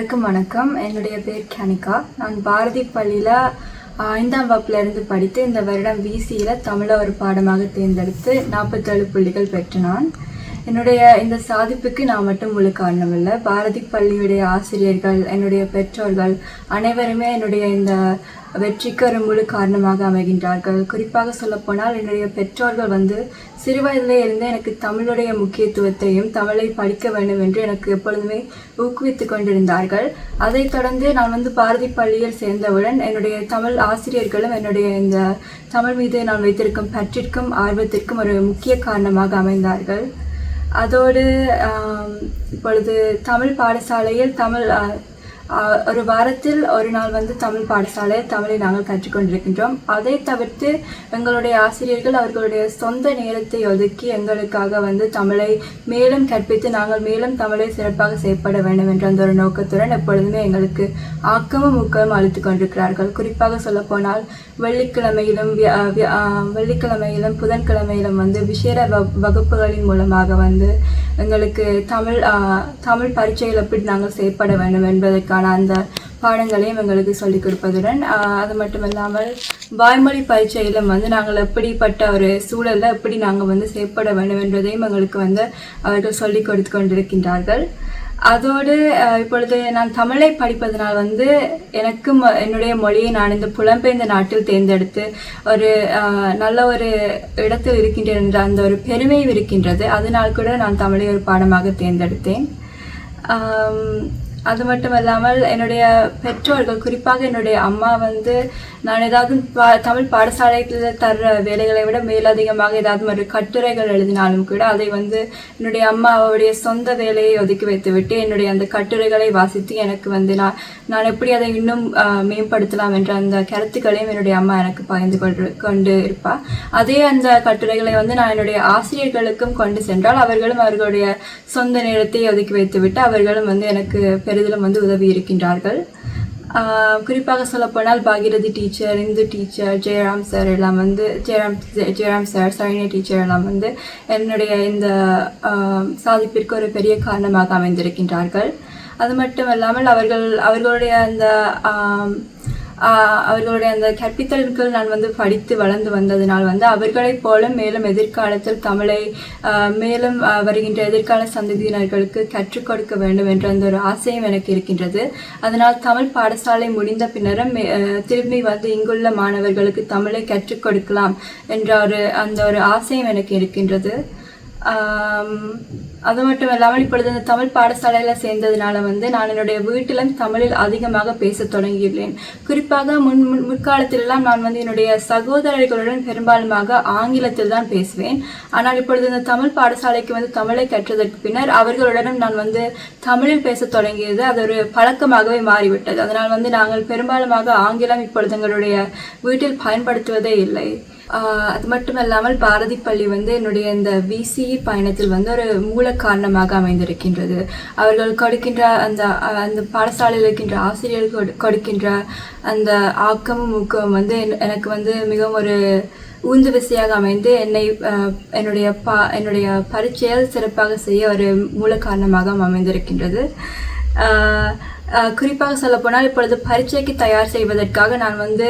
எல்லாருக்கும் வணக்கம். என்னுடைய பேர் கனிகா. நான் பாரதி பள்ளியில் ஐந்தாம் வகுப்புலேருந்து படித்து இந்த வருடம் விசியில் தமிழை ஒரு பாடமாக தேர்ந்தெடுத்து நாற்பத்தேழு புள்ளிகள் பெற்ற நான். என்னுடைய இந்த சாதிப்புக்கு நான் மட்டும் முழு காரணம் இல்லை. பாரதி பள்ளியுடைய ஆசிரியர்கள் என்னுடைய பெற்றோர்கள் அனைவருமே என்னுடைய இந்த வெற்றிக்கு ஒரு முழு காரணமாக அமைகின்றார்கள். குறிப்பாக சொல்லப்போனால் என்னுடைய பெற்றோர்கள் வந்து சிறு வயதிலே இருந்தே எனக்கு தமிழுடைய முக்கியத்துவத்தையும் தமிழை படிக்க வேண்டும் என்று எனக்கு எப்பொழுதுமே ஊக்குவித்து கொண்டிருந்தார்கள். அதைத் தொடர்ந்து நான் வந்து பாரதி பள்ளியில் சேர்ந்தவுடன் என்னுடைய தமிழ் ஆசிரியர்களும் என்னுடைய இந்த தமிழ் மீது நான் வைத்திருக்கும் பற்றிற்கும் ஆர்வத்திற்கும் ஒரு முக்கிய காரணமாக அமைந்தார்கள். அதோடு இப்பொழுது தமிழ் பாடசாலையில் தமிழ் ஒரு வாரத்தில் ஒரு நாள் வந்து தமிழ் பாடசாலை தமிழை நாங்கள் கற்றுக்கொண்டிருக்கின்றோம். அதை தவிர்த்து எங்களுடைய ஆசிரியர்கள் அவர்களுடைய சொந்த நேரத்தை ஒதுக்கி எங்களுக்காக வந்து தமிழை மேலும் கற்பித்து நாங்கள் மேலும் தமிழை சிறப்பாக செயற்பட வேண்டும் என்ற அந்த ஒரு நோக்கத்துடன் எப்பொழுதுமே எங்களுக்கு ஆக்கமும் ஊக்கமும் அளித்து கொண்டிருக்கிறார்கள். குறிப்பாக சொல்லப்போனால் வெள்ளிக்கிழமையிலும் வியா- வியா- வெள்ளிக்கிழமையிலும் புதன்கிழமையிலும் வந்து விசேட வ- வகுப்புகளின் மூலமாக வந்து எங்களுக்கு தமிழ் தமிழ் பரீட்சையில் எப்படி நாங்கள் செயற்பட வேண்டும் என்பதற்கான அந்த பாடங்களையும் எங்களுக்கு சொல்லிக் கொடுப்பதுடன் அது மட்டும் இல்லாமல் வாய்மொழி பரீட்சையிலும் வந்து நாங்கள் எப்படிப்பட்ட ஒரு சூழலில் எப்படி நாங்கள் வந்து செயற்பட வேண்டும் என்பதையும் எங்களுக்கு வந்து அவர்கள் சொல்லிக் கொடுத்து கொண்டிருக்கின்றார்கள். அதோடு இப்பொழுது நான் தமிழை படிப்பதனால் வந்து எனக்கும் என்னுடைய மொழியை நான் இந்த புலம்பெயர்ந்த நாட்டில் தேர்ந்தெடுத்து ஒரு நல்ல ஒரு இடத்தில் இருக்கின்றேன் என்ற அந்த ஒரு பெருமையும் இருக்கின்றது. அதனால் கூட நான் தமிழை ஒரு பாடமாக தேர்ந்தெடுத்தேன். அது மட்டும் இல்லாமல் என்னுடைய பெற்றோர்கள் குறிப்பாக என்னுடைய அம்மா வந்து நான் ஏதாவது பா தமிழ் பாடசாலையில் தர்ற வேலைகளை விட மேலதிகமாக ஏதாவது ஒரு கட்டுரைகள் எழுதினாலும் கூட அதை வந்து என்னுடைய அம்மா அவருடைய சொந்த வேலையை ஒதுக்கி வைத்துவிட்டு என்னுடைய அந்த கட்டுரைகளை வாசித்து எனக்கு வந்து நான் நான் எப்படி அதை இன்னும் மேம்படுத்தலாம் என்ற அந்த கருத்துக்களையும் என்னுடைய அம்மா எனக்கு பகிர்ந்து கொண்டு கொண்டு இருப்பாள் அதே அந்த கட்டுரைகளை வந்து நான் என்னுடைய ஆசிரியர்களுக்கும் கொண்டு சென்றால் அவர்களும் அவர்களுடைய சொந்த நேரத்தை ஒதுக்கி வைத்துவிட்டு அவர்களும் வந்து எனக்கு பெரிதிலும் வந்து உதவி இருக்கின்றார்கள். குறிப்பாக சொல்லப்போனால் Bhagirathi teacher Indu teacher Jayaram sir எல்லாம் வந்து ஜெயராம் ஜெயராம் சார் சரண்யா டீச்சர் எல்லாம் வந்து என்னுடைய இந்த சாதிப்பிற்கு ஒரு பெரிய காரணமாக அமைந்திருக்கின்றார்கள். அது மட்டும் இல்லாமல் அவர்கள் அவர்களுடைய அந்த அவர்களுடைய அந்த கற்பித்தல்கள் நான் வந்து படித்து வளர்ந்து வந்ததினால் வந்து அவர்களைப் போல மேலும் எதிர்காலத்தில் தமிழை மேலும் வருகின்ற எதிர்கால சந்ததியினர்களுக்கு கற்றுக் கொடுக்க வேண்டும் என்ற அந்த ஒரு ஆசையும் எனக்கு இருக்கின்றது. அதனால் தமிழ் பாடசாலை முடிந்த பின்னரும் மே- திரும்பி வந்து இங்குள்ள மாணவர்களுக்கு தமிழை கற்றுக் கொடுக்கலாம் என்ற ஒரு அந்த ஒரு ஆசையும் எனக்கு இருக்கின்றது. அது மட்டும் இல்லாமல் இப்பொழுது இந்த தமிழ் பாடசாலையில் சேர்ந்ததுனால வந்து நான் என்னுடைய வீட்டிலும் தமிழில் அதிகமாக பேசத் தொடங்கியுள்ளேன். குறிப்பாக முன் முன் முற்காலத்திலெல்லாம் நான் வந்து என்னுடைய சகோதரர்களுடன் பெரும்பாலுமாக ஆங்கிலத்தில் தான் பேசுவேன். ஆனால் இப்பொழுது இந்த தமிழ் பாடசாலைக்கு வந்து தமிழை கற்றதற்கு பின்னர் அவர்களுடனும் நான் வந்து தமிழில் பேசத் தொடங்கியது. அது ஒரு பழக்கமாகவே மாறிவிட்டது. அதனால் வந்து நாங்கள் பெரும்பாலுமாக ஆங்கிலம் இப்பொழுது எங்களுடைய வீட்டில் பயன்படுத்துவதே இல்லை. அது மட்டும் இல்லாமல் பாரதி பள்ளி வந்து என்னுடைய இந்த விசிஇ பயணத்தில் வந்து ஒரு மூல காரணமாக அமைந்திருக்கின்றது. அவர்கள் கொடுக்கின்ற அந்த அந்த பாடசாலையில் இருக்கின்ற ஆசிரியர்கள் கொடு- கொடுக்கின்ற அந்த ஆக்கமும் ஊக்கமும் வந்து எனக்கு வந்து மிகவும் ஒரு ஊந்து விசையாக அமைந்து என்னை என்னுடைய பா என்னுடைய பரீட்சையால் சிறப்பாக செய்ய ஒரு மூல காரணமாக அமைந்திருக்கின்றது குறிப்பாக சொல்லப்போனால் இப்பொழுது பரீட்சைக்கு தயார் செய்வதற்காக நான் வந்து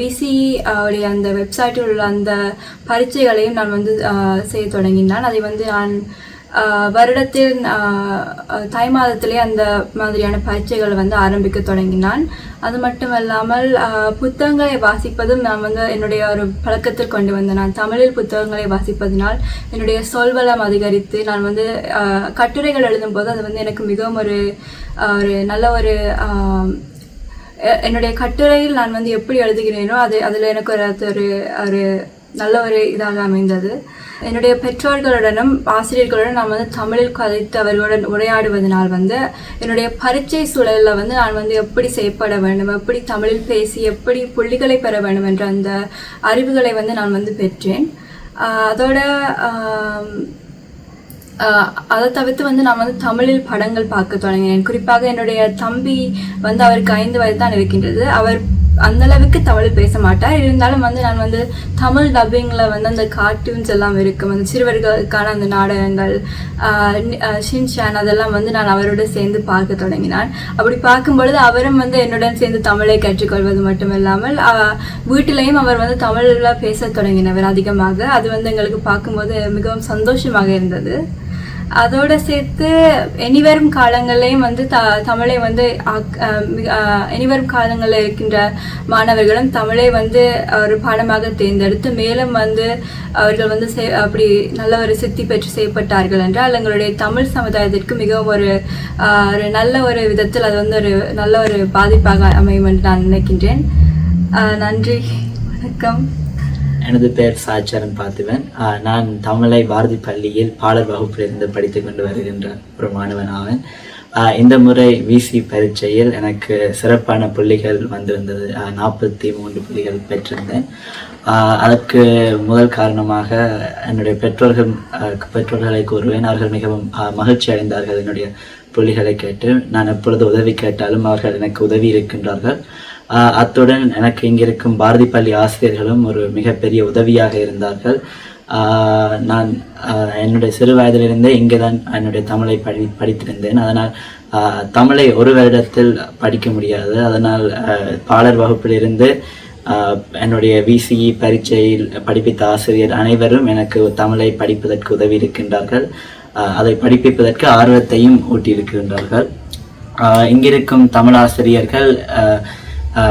விசி உடைய அந்த வெப்சைட்டில் உள்ள அந்த பரீட்சைகளையும் நான் வந்து செய்ய தொடங்கினான். அதை வந்து நான் வருடத்தில் தை மாதத்திலே அந்த மாதிரியான பயிற்சிகளை வந்து ஆரம்பிக்க தொடங்கினான். அது மட்டும் இல்லாமல் புத்தகங்களை வாசிப்பதும் நான் வந்து என்னுடைய ஒரு பழக்கத்தில் கொண்டு வந்தேன். நான் தமிழில் புத்தகங்களை வாசிப்பதினால் என்னுடைய சொல்வளம் அதிகரித்து நான் வந்து கட்டுரைகள் எழுதும்போது அது வந்து எனக்கு மிகவும் ஒரு ஒரு நல்ல ஒரு என்னுடைய கட்டுரையில் நான் வந்து எப்படி எழுதுகிறேனோ அது அதில் எனக்கு ஒரு அது ஒரு ஒரு நல்ல ஒரு இதாக அமைந்தது. என்னுடைய பெற்றோர்களுடனும் ஆசிரியர்களுடன் நான் வந்து தமிழில் கதைத்து அவர்களுடன் உரையாடுவதனால் வந்து என்னுடைய பரீட்சை சூழலில் வந்து நான் வந்து எப்படி செயற்பட வேண்டும் எப்படி தமிழில் பேசி எப்படி புள்ளிகளை பெற வேண்டும் என்ற அந்த அறிவுகளை வந்து நான் வந்து பெற்றேன். அதோட அதை தவிர்த்து வந்து நான் வந்து தமிழில் படங்கள் பார்க்க தொடங்கினேன். குறிப்பாக என்னுடைய தம்பி வந்து அவருக்கு ஐந்து வயது தான் இருக்கின்றது. அவர் அந்த அளவுக்கு தமிழ் பேச மாட்டார் இருந்தாலும் வந்து நான் வந்து தமிழ் டப்பிங்கில் வந்து அந்த கார்ட்டூன்ஸ் எல்லாம் இருக்கும். அந்த சிறுவர்களுக்கான அந்த நாடகங்கள் ஷின்ஷான் அதெல்லாம் வந்து நான் அவரோட சேர்ந்து பார்க்க தொடங்கினான். அப்படி பார்க்கும் பொழுது அவரும் வந்து என்னுடன் சேர்ந்து தமிழை கற்றுக்கொள்வது மட்டுமில்லாமல் இல்லாமல் வீட்டிலையும் அவர் வந்து தமிழில் பேச தொடங்கினவர் அதிகமாக. அது வந்து எங்களுக்கு பார்க்கும்போது மிகவும் சந்தோஷமாக இருந்தது. அதோட சேர்த்து இனிவரும் காலங்களையும் வந்து த தமிழை வந்து ஆக்- இனிவரும் காலங்களில் இருக்கின்ற மாணவர்களும் தமிழை வந்து ஒரு பாடமாக தேர்ந்தெடுத்து மேலும் வந்து அவர்கள் வந்து செய்- அப்படி நல்ல ஒரு சித்தி பெற்று செய்யப்பட்டார்கள் என்றால் எங்களுடைய தமிழ் சமுதாயத்திற்கு மிகவும் ஒரு ஒரு நல்ல ஒரு விதத்தில் அது வந்து ஒரு நல்ல ஒரு பாதிப்பாக அமையும் என்று நான் நினைக்கின்றேன். நன்றி. வணக்கம். எனது பெயர் சாச்சரன் பார்த்துவன் நான் தமிழை பாரதி பள்ளியில் பாடல் வகுப்பிலிருந்து படித்து கொண்டு வருகின்ற ஒரு மாணவன் ஆவேன். இந்த முறை விசி பரீட்சையில் எனக்கு சிறப்பான புள்ளிகள் வந்திருந்தது. நாற்பத்தி மூன்று புள்ளிகள் பெற்றிருந்தேன். அதற்கு முதல் காரணமாக என்னுடைய பெற்றோர்கள் பெற்றோர்களை கூறுவேன். அவர்கள் மிகவும் மகிழ்ச்சி அடைந்தார்கள் என்னுடைய புள்ளிகளை கேட்டு. நான் எப்பொழுது உதவி கேட்டாலும் அவர்கள் எனக்கு உதவி இருக்கின்றார்கள். அத்துடன் எனக்கு இங்கிருக்கும் பாரதி பள்ளி ஆசிரியர்களும் ஒரு மிகப்பெரிய உதவியாக இருந்தார்கள். நான் என்னுடைய சிறு வயதிலிருந்தே இங்கே தான் என்னுடைய தமிழை படி படித்திருந்தேன். அதனால் தமிழை ஒரு வருடத்தில் படிக்க முடியாது. அதனால் பாலர் வகுப்பிலிருந்து என்னுடைய விசிஇ பரீட்சையில் படிப்பித்த ஆசிரியர் அனைவரும் எனக்கு தமிழை படிப்பதற்கு உதவி இருக்கின்றார்கள். அதை படிப்பிப்பதற்கு ஆர்வத்தையும் ஊட்டியிருக்கின்றார்கள். இங்கிருக்கும் தமிழ் ஆசிரியர்கள்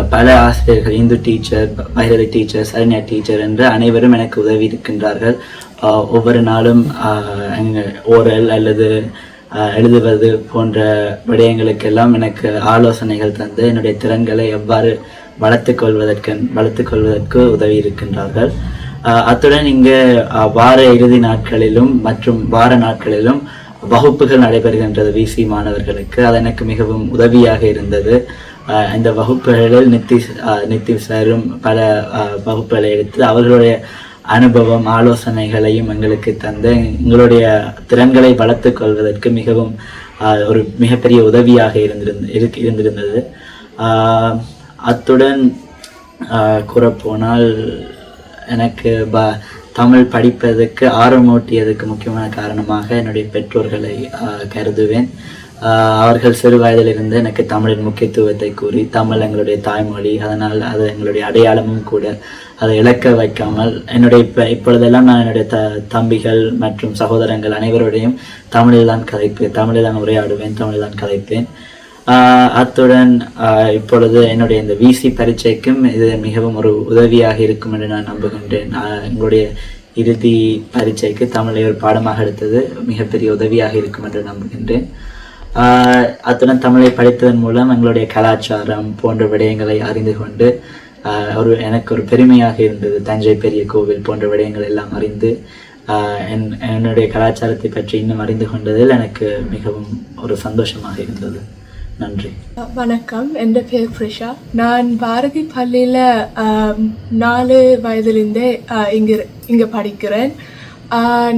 பல ஆசிரியர்கள் Indu teacher Bhairavi teacher Saranya teacher என்று அனைவரும் எனக்கு உதவி இருக்கின்றார்கள். ஒவ்வொரு நாளும் ஓரல் அல்லது ஆஹ் எழுதுவது போன்ற விடயங்களுக்கெல்லாம் எனக்கு ஆலோசனைகள் தந்து என்னுடைய திறன்களை எவ்வாறு வளர்த்துக் கொள்வதற்கு வளர்த்துக் கொள்வதற்கு உதவி இருக்கின்றார்கள். அத்துடன் இங்கு வார இறுதி நாட்களிலும் மற்றும் வார நாட்களிலும் வகுப்புகள் நடைபெறுகின்றது விசி மாணவர்களுக்கு. அது எனக்கு மிகவும் உதவியாக இருந்தது. இந்த வகுப்புகளில் நித்திஷ் நித்திஷ் நித்தி சாரும் பல வகுப்புகளை எடுத்து அவர்களுடைய அனுபவம் ஆலோசனைகளையும் எங்களுக்கு தந்து எங்களுடைய திறன்களை வளர்த்துக் கொள்வதற்கு மிகவும் ஒரு மிகப்பெரிய உதவியாக இருந்திருந்த இருந்திருந்தது. அத்துடன் கூறப்போனால் எனக்கு ப தமிழ் படிப்பதற்கு ஆர்வமூட்டியதுக்கு முக்கியமான காரணமாக என்னுடைய பெற்றோர்களை ஆஹ் கருதுவேன். ஆஹ் அவர்கள் சிறு வயதிலிருந்து எனக்கு தமிழின் முக்கியத்துவத்தை கூறி தமிழ் எங்களுடைய தாய்மொழி அதனால் அது எங்களுடைய அடையாளமும் கூட அதை இழக்க வைக்காமல் என்னுடைய இப்போ இப்பொழுதெல்லாம் நான் என்னுடைய த தம்பிகள் மற்றும் சகோதரங்கள் அனைவருடையும் தமிழில் தான் கதைப்பேன் தமிழில் தான் உரையாடுவேன் தமிழில் தான் கதைப்பேன். அத்துடன் இப்பொழுது என்னுடைய இந்த விசி பரீட்சைக்கும் இது மிகவும் ஒரு உதவியாக இருக்கும் என்று நான் நம்புகின்றேன். எங்களுடைய இறுதி பரீட்சைக்கு தமிழை ஒரு பாடமாக எடுத்தது மிகப்பெரிய உதவியாக இருக்கும் என்று நம்புகின்றேன். அத்துடன் தமிழை படித்ததன் மூலம் எங்களுடைய கலாச்சாரம் போன்ற விடயங்களை அறிந்து கொண்டு ஒரு எனக்கு ஒரு பெருமையாக இருந்தது. தஞ்சை பெரிய கோவில் போன்ற விடயங்கள் எல்லாம் அறிந்து என் என்னுடைய கலாச்சாரத்தை பற்றி இன்னும் அறிந்து கொண்டதில் எனக்கு மிகவும் ஒரு சந்தோஷமாக இருந்தது. நன்றி. வணக்கம் என் பேர் ப்ரிஷா. நான் பாரதி பள்ளியில் நாலு வயதிலிருந்தே இங்கே இங்கே படிக்கிறேன்.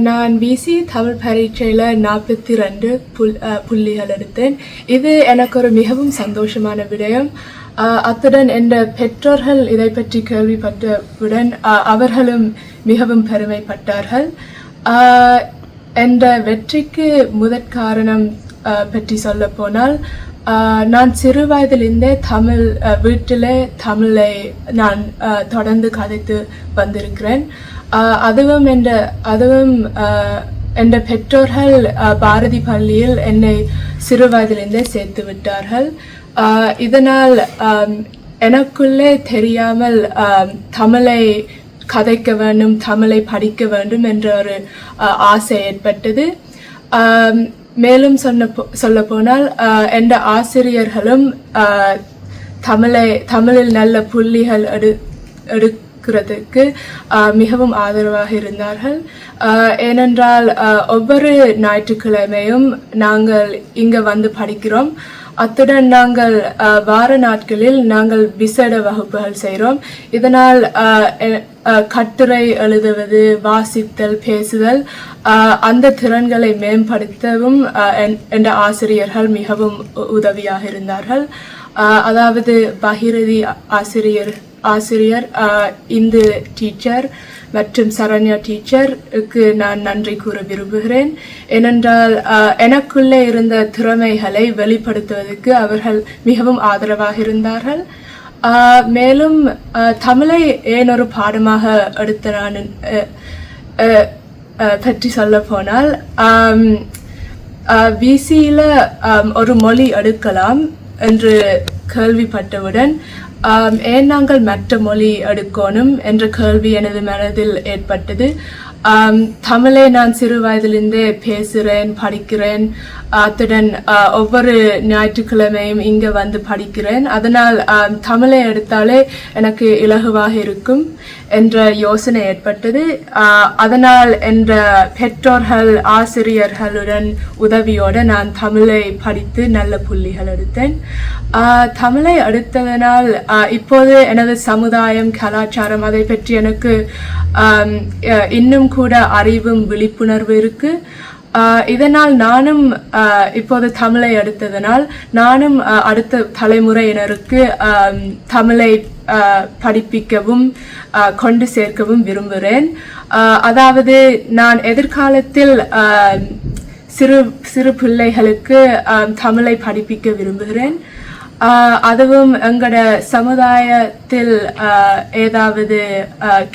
நான் பிசி தமிழ் பரீட்சையில் நாற்பத்தி ரெண்டு புல் புள்ளிகள் எடுத்தேன். இது எனக்கு ஒரு மிகவும் சந்தோஷமான விடயம். அத்துடன் என்ற பெற்றோர்கள் இதை பற்றி கேள்விப்பட்டவுடன் அவர்களும் மிகவும் பெருமைப்பட்டார்கள். என்ற வெற்றிக்கு முதற் காரணம் பற்றி சொல்ல போனால் நான் சிறு வயதிலிருந்தே தமிழ் வீட்டில் தமிழை நான் தொடர்ந்து கதைத்து வந்திருக்கிறேன். அதுவும் என்ற அதுவும் என்ற பெற்றோர்கள் பாரதி பள்ளியில் என்னை சிறு வயதிலிருந்தே சேர்த்து விட்டார்கள். இதனால் எனக்குள்ளே தெரியாமல் தமிழை கதைக்க வேண்டும் தமிழை படிக்க வேண்டும் என்ற ஒரு ஆசை ஏற்பட்டது. மேலும் சொன்ன சொல்ல போனால் என்ற ஆசிரியர்களும் தமிழை தமிழில் நல்ல புள்ளிகள் எடு எடுக்கிறதுக்கு மிகவும் ஆதரவாக இருந்தார்கள். ஏனென்றால் ஒவ்வொரு ஞாயிற்றுக்கிழமையும் நாங்கள் இங்கே வந்து படிக்கிறோம். அத்துடன் நாங்கள் வார நாட்களில் நாங்கள் விசேட வகுப்புகள் செய்கிறோம். இதனால் கட்டுரை எழுதுவது வாசித்தல் பேசுதல் அந்த திறன்களை மேம்படுத்தவும் என்ற ஆசிரியர்கள் மிகவும் உ- உதவியாக இருந்தார்கள். அதாவது பகிரதி ஆசிரியர் ஆசிரியர் இந்து டீச்சர் மற்றும் சரண்யா டீச்சருக்கு நான் நன்றி கூற விரும்புகிறேன். ஏனென்றால் எனக்குள்ளே இருந்த திறமைகளை வெளிப்படுத்துவதற்கு அவர்கள் மிகவும் ஆதரவாக இருந்தார்கள். மேலும் தமிழை ஏன் ஒரு பாடமாக எடுத்த நான் பற்றி சொல்ல போனால் விசியில் ஒரு மொழி எடுக்கலாம் என்று கேள்விப்பட்டவுடன் ஏன் நாங்கள் மற்ற மொழி எடுக்கணும்? என்ற கேள்வி எனது மனதில் ஏற்பட்டது. Um, தமிழை நான் சிறு வயதிலிருந்தே பேசுகிறேன் படிக்கிறேன். அத்துடன் ஒவ்வொரு ஞாயிற்றுக்கிழமையும் இங்கே வந்து படிக்கிறேன். அதனால் தமிழை எடுத்தாலே எனக்கு இலகுவாக இருக்கும் என்ற யோசனை ஏற்பட்டது. அதனால் என்ற பெற்றோர்கள் ஆசிரியர்களுடன் உதவியோடு நான் தமிழை படித்து நல்ல புள்ளிகள் எடுத்தேன். தமிழை எடுத்ததனால் இப்போது எனது சமுதாயம் கலாச்சாரம் அதை பற்றி எனக்கு இன்னும் கூட அறிவும் விழிப்புணர்வு இருக்கு. இதனால் நானும் இப்போது தமிழை எடுத்ததனால் நானும் அடுத்த தலைமுறையினருக்கு தமிழை படிப்பிக்கவும் கொண்டு சேர்க்கவும் விரும்புகிறேன். அதாவது நான் எதிர்காலத்தில் சிறு சிறு பிள்ளைகளுக்கு தமிழை படிப்பிக்க விரும்புகிறேன். அதுவும் எங்களோட சமுதாயத்தில் ஏதாவது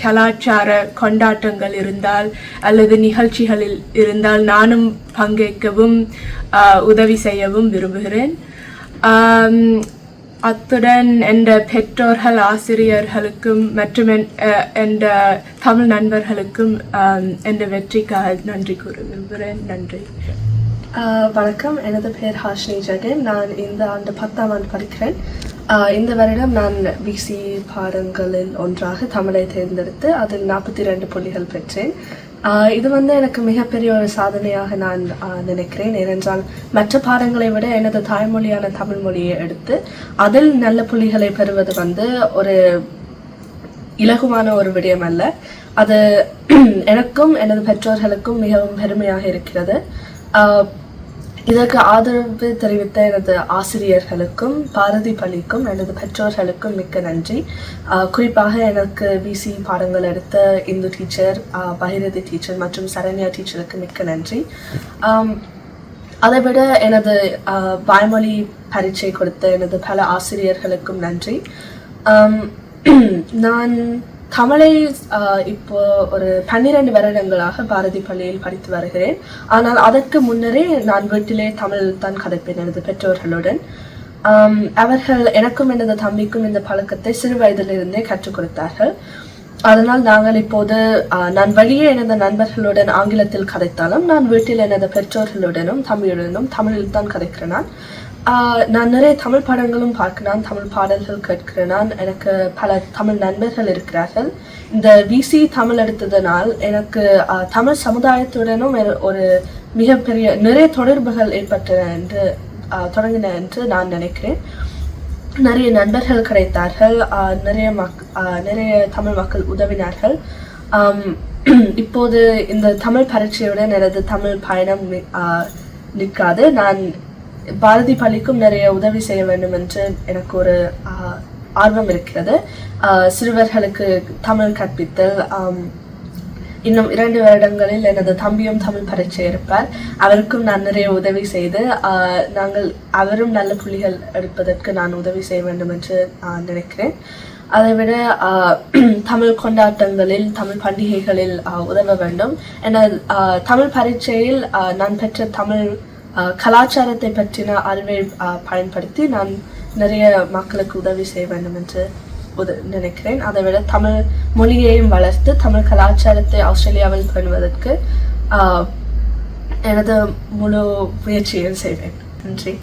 கலாச்சார கொண்டாட்டங்கள் இருந்தால் அல்லது நிகழ்ச்சிகளில் இருந்தால் நானும் பங்கேற்கவும் உதவி செய்யவும் விரும்புகிறேன். அத்துடன் என்ற பெற்றோர்கள் ஆசிரியர்களுக்கும் மற்றும் என் என்ற தமிழ் நண்பர்களுக்கும் என்ற வெற்றிக்காக நன்றி கூற விரும்புகிறேன். நன்றி. வணக்கம். எனது பெயர் ஹாஷினி ஜெகன். நான் இந்த ஆண்டு பத்தாம் ஆண்டு படிக்கிறேன். இந்த வருடம் நான் பிசி பாடங்களில் ஒன்றாக தமிழை தேர்ந்தெடுத்து அதில் நாற்பத்தி ரெண்டு புள்ளிகள் பெற்றேன். இது வந்து எனக்கு மிகப்பெரிய ஒரு சாதனையாக நான் நினைக்கிறேன். ஏனென்றால் மற்ற பாடங்களை விட எனது தாய்மொழியான தமிழ் மொழியை எடுத்து அதில் நல்ல புள்ளிகளை பெறுவது வந்து ஒரு இலகுவான ஒரு விடயம் அல்ல. அது எனக்கும் எனது பெற்றோர்களுக்கும் மிகவும் பெருமையாக இருக்கிறது. இதற்கு ஆதரவு தெரிவித்த எனது ஆசிரியர்களுக்கும் பாரதி பள்ளிக்கும் எனது பெற்றோர்களுக்கும் மிக்க நன்றி. குறிப்பாக எனக்கு பிசி பாடங்கள் எடுத்த இந்து டீச்சர் பகிரதி டீச்சர் மற்றும் சரண்யா டீச்சருக்கு மிக்க நன்றி. அதை விட எனது வாய்மொழி பரீட்சை கொடுத்த எனது பல ஆசிரியர்களுக்கும் நன்றி. நான் தமிழை இப்போ ஒரு பன்னிரண்டு வருடங்களாக பாரதி பள்ளியில் படித்து வருகிறேன். ஆனால் அதற்கு முன்னரே நான் வீட்டிலே தமிழ் தான் கதைப்பேன் எனது பெற்றோர்களுடன். அவர்கள் எனக்கும் எனது தம்பிக்கும் இந்த பழக்கத்தை சிறு வயதிலிருந்தே கற்றுக் கொடுத்தார்கள். அதனால் நாங்கள் இப்போது நான் வெளியே எனது நண்பர்களுடன் ஆங்கிலத்தில் கதைத்தாலும் நான் வீட்டில் எனது பெற்றோர்களுடனும் தம்பியுடனும் தமிழில் தான் கதைக்கிறேன். நான். நிறைய தமிழ் படங்களும் பார்க்கிறேன் தமிழ் பாடல்கள் கேட்கிறேன் நான். எனக்கு பல தமிழ் நண்பர்கள் இருக்கிறார்கள் இந்த விசி தமிழ் எடுத்ததனால் எனக்கு தமிழ் சமுதாயத்துடனும் ஒரு மிகப்பெரிய நிறைய தொடர்புகள் ஏற்பட்டன என்று தொடங்கின என்று நான் நினைக்கிறேன் நிறைய நண்பர்கள் கிடைத்தார்கள் நிறைய மக் நிறைய தமிழ் மக்கள் உதவினார்கள் இப்போது இந்த தமிழ் பரீட்சையுடன் எனது தமிழ் பயணம் நிற்காது நான் பாரதி பள்ளிக்கும் நிறைய உதவி செய்ய வேண்டும் என்று எனக்கு ஒரு ஆர்வம் இருக்கிறது. சிறுவர்களுக்கு தமிழ் கற்பித்தல் இன்னும் இரண்டு வருடங்களில் எனது தம்பியும் தமிழ் பரீட்சை இருப்பார் அவருக்கும் நான் நிறைய உதவி செய்து நாங்கள் அவரும் நல்ல புள்ளிகள் எடுப்பதற்கு நான் உதவி செய்ய வேண்டும் என்று நான் நினைக்கிறேன். அதை விட தமிழ் கொண்டாட்டங்களில் தமிழ் பண்டிகைகளில் உதவ வேண்டும். என தமிழ் பரீட்சையில் நான் பெற்ற தமிழ் கலாச்சாரத்தை பற்றின அறிவை பயன்படுத்தி நான் நிறைய மக்களுக்கு உதவி செய்ய வேண்டும் என்று உத நினைக்கிறேன். அதை விட தமிழ் மொழியையும் வளர்த்து தமிழ் கலாச்சாரத்தை ஆஸ்திரேலியாவில் பண்ணுவதற்கு எனது முழு முயற்சியும் செய்வேன். நன்றி.